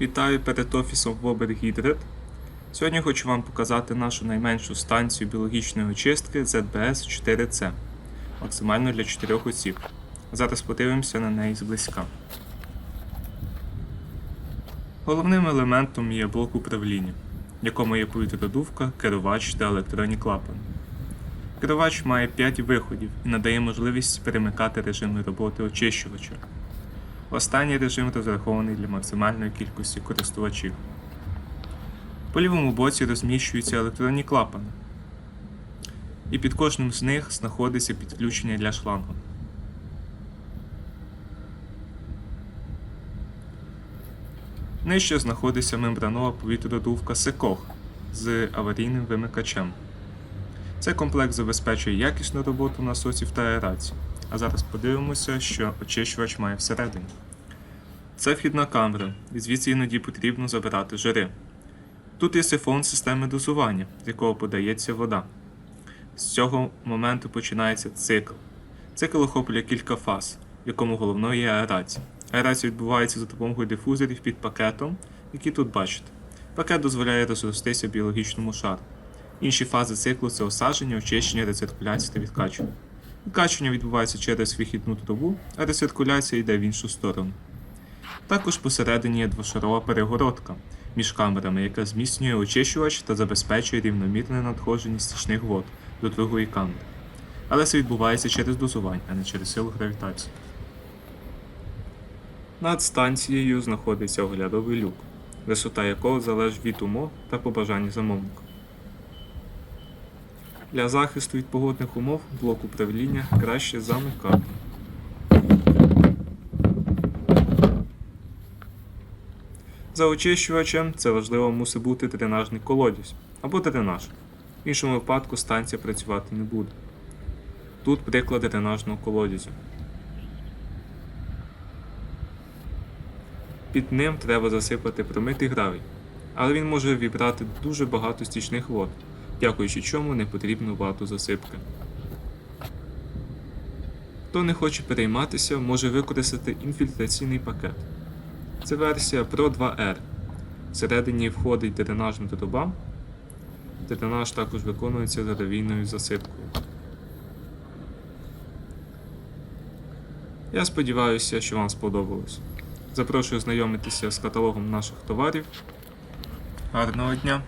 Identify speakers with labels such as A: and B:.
A: Вітаю перед офісом Вобер Гідрит. Сьогодні хочу вам показати нашу найменшу станцію біологічної очистки ZBS 4C, максимально для 4 осіб. Зараз подивимося на неї зблизька. Головним елементом є блок управління, в якому є повітродувка, керувач та електронні клапани. Керувач має 5 виходів і надає можливість перемикати режими роботи очищувача. Останній режим розрахований для максимальної кількості користувачів. По лівому боці розміщуються електронні клапани, і під кожним з них знаходиться підключення для шлангу. Нижче знаходиться мембранова повітродувка Секох з аварійним вимикачем. Цей комплект забезпечує якісну роботу насосів та аерації. А зараз подивимося, що очищувач має всередині. Це вхідна камера, і звідси іноді потрібно забирати жири. Тут є сифон системи дозування, з якого подається вода. З цього моменту починається цикл. Цикл охоплює кілька фаз, в якому головною є аерація. Аерація відбувається за допомогою дифузорів під пакетом, які тут бачите. Пакет дозволяє розростися біологічному шару. Інші фази циклу це осадження, очищення, рециркуляція та відкачування. Відкачування відбувається через вихідну трубу, а рециркуляція йде в іншу сторону. Також посередині є двошарова перегородка між камерами, яка зміцнює очищувач та забезпечує рівномірне надходження стічних вод до другої камери. Але це відбувається через дозування, а не через силу гравітації. Над станцією знаходиться оглядовий люк, висота якого залежить від умов та побажань замовника. Для захисту від погодних умов блок управління краще замикати. За очищувачем це важливо мусить бути дренажний колодязь або дренаж. В іншому випадку станція працювати не буде. Тут приклад дренажного колодязю. Під ним треба засипати промитий гравій, але він може вібрати дуже багато стічних вод, дякуючи чому не потрібно багато засипки. Хто не хоче перейматися, може використати інфільтраційний пакет. Це версія Pro 2R. Всередині входить дренажна труба. Дренаж також виконується гравійною засипкою. Я сподіваюся, що вам сподобалось. Запрошую знайомитися з каталогом наших товарів. Гарного дня!